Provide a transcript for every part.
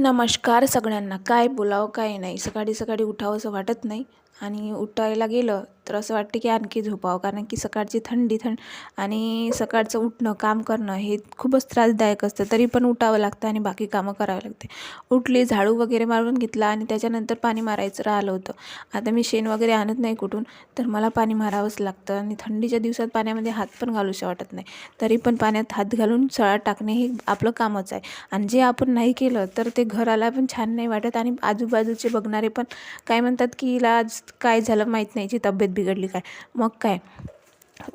नमस्कार सगळ्यांना. काय बोलावं काय नाही. सकाळी सकाळी उठावंसं वाटत नाही. आणि उठायला गेलं तर असं वाटतं की आणखी झोपावं कारण की सकाळची थंडी थंड आणि सकाळचं उठणं काम करणं हे खूपच त्रासदायक असतं. तरी पण उठावं लागतं आणि बाकी कामं करावी लागते. उठली झाडू वगैरे मारून घेतला आणि त्याच्यानंतर पाणी मारायचं राहिलं होतं. आता मी शेण वगैरे आणत नाही कुठून तर मला पाणी मारावंच लागतं आणि थंडीच्या दिवसात पाण्यामध्ये हात पण घालूशा वाटत नाही. तरी पण पाण्यात हात घालून सळा टाकणे हे आपलं कामच आहे. आणि जे आपण नाही केलं तर ते घराला पण छान नाही वाटत आणि आजूबाजूचे बघणारे पण काय म्हणतात की हिला आज काय झालं माहीत नाही जी तब्येत बिघडली काय? मग काय?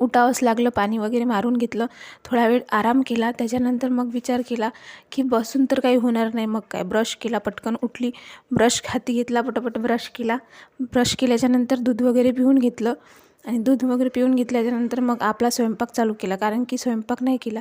उठावंच लागलं पाणी वगैरे मारून घेतलं. थोडा वेळ आराम केला. त्याच्यानंतर मग विचार केला की बसून तर काही होणार नाही. मग काय? ब्रश केला पटकन उठली. ब्रश हाती घेतला पटापट ब्रश केला. ब्रश केल्याच्यानंतर दूध वगैरे पिऊन घेतलं. आणि दूध वगैरे पिऊन घेतल्याच्यानंतर मग आपला स्वयंपाक चालू केला. कारण की स्वयंपाक नाही केला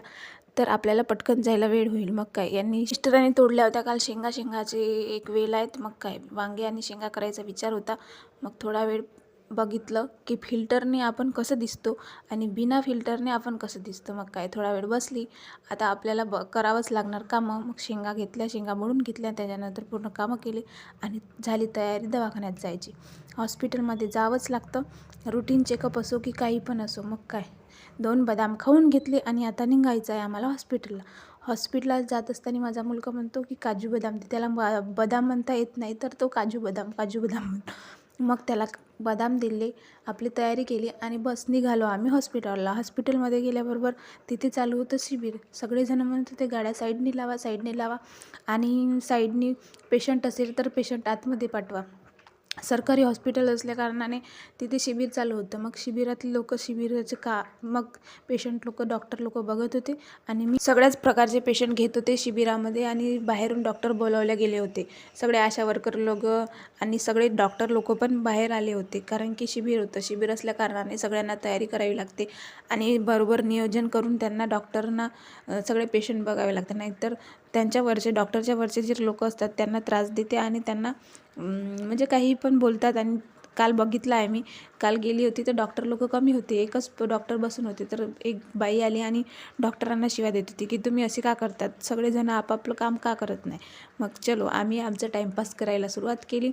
तर आपल्याला पटकन जायला वेळ होईल. मग काय? यांनी सिस्टरांनी तोडल्या होत्या. काल शेंगा शेंगाचे एक वेल आहेत. मग काय? वांगे आणि शेंगा करायचा विचार होता. मग थोडा वेळ बघितलं की फिल्टरने आपण कसं दिसतो आणि बिना फिल्टरने आपण कसं दिसतो. मग काय थोडा वेळ बसली आता आपल्याला ब करावंच लागणार कामं. मग शेंगा घेतल्या शेंगा मोडून घेतल्या त्याच्यानंतर पूर्ण कामं केली आणि झाली तयारी दवाखान्यात जायची. हॉस्पिटलमध्ये जावंच लागतं. रुटीन चेकअप असो की काही पण असो मग काय? दोन बदाम खाऊन घेतले आणि आता निघायचं आहे आम्हाला हॉस्पिटलला. हॉस्पिटलला जात असताना माझा मुलगा म्हणतो की काजू बदाम त्याला ब बदाम म्हणता येत नाही तर तो काजू बदाम काजू बदाम म्हणतो. मग त्याला बदाम दिले आपली तयारी केली आणि बस निघालो आम्ही हॉस्पिटलला. हॉस्पिटलमध्ये गेल्याबरोबर तिथे चालू होतं शिबिर. सगळेजण म्हणत होते गाड्या साईडने लावा साईडने लावा आणि साईडनी पेशंट असेल तर पेशंट आतमध्ये पाठवा. सरकारी हॉस्पिटल असल्याकारणाने तिथे शिबिर चालू होतं. मग शिबिरातले लोक शिबिराचे का मग पेशंट लोक डॉक्टर लोक बघत होते आणि मी सगळ्याच प्रकारचे पेशंट घेत होते शिबिरामध्ये आणि बाहेरून डॉक्टर बोलावले गेले होते. सगळे आशा वर्कर लोक आणि सगळे डॉक्टर लोक पण बाहेर आले होते. कारण की शिबिर होतं. शिबिर असल्याकारणाने सगळ्यांना तयारी करावी लागते आणि बरोबर नियोजन करून त्यांना डॉक्टरना सगळे पेशंट बघावे लागते नाहीतर त्यांच्यावरचे डॉक्टरच्या वरचे जे लोक असतात त्यांना त्रास देते आणि त्यांना म्हणजे काही पण बोलतात आणि काल बघितलं आहे मी काल गेली होती तर डॉक्टर लोक कमी होते. एकच डॉक्टर बसून होते. तर एक बाई आली आणि डॉक्टरांना शिवा देत होती की तुम्ही असे का करतात? सगळेजण आपापलं काम का करत नाही? मग चलो आम्ही आमचा टाईमपास करायला सुरुवात केली.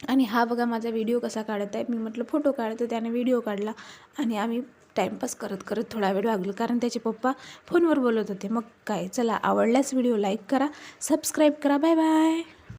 आणि हा बघा माझा व्हिडिओ कसा काढत आहे. मी म्हटलं फोटो काढतो त्याने व्हिडिओ काढला आणि आम्ही टाईमपास करत करत थोडा वेळ लागलो कारण त्याचे पप्पा फोनवर बोलत होते. मग काय चला आवडल्यास व्हिडिओ लाईक करा सबस्क्राईब करा. Bye bye.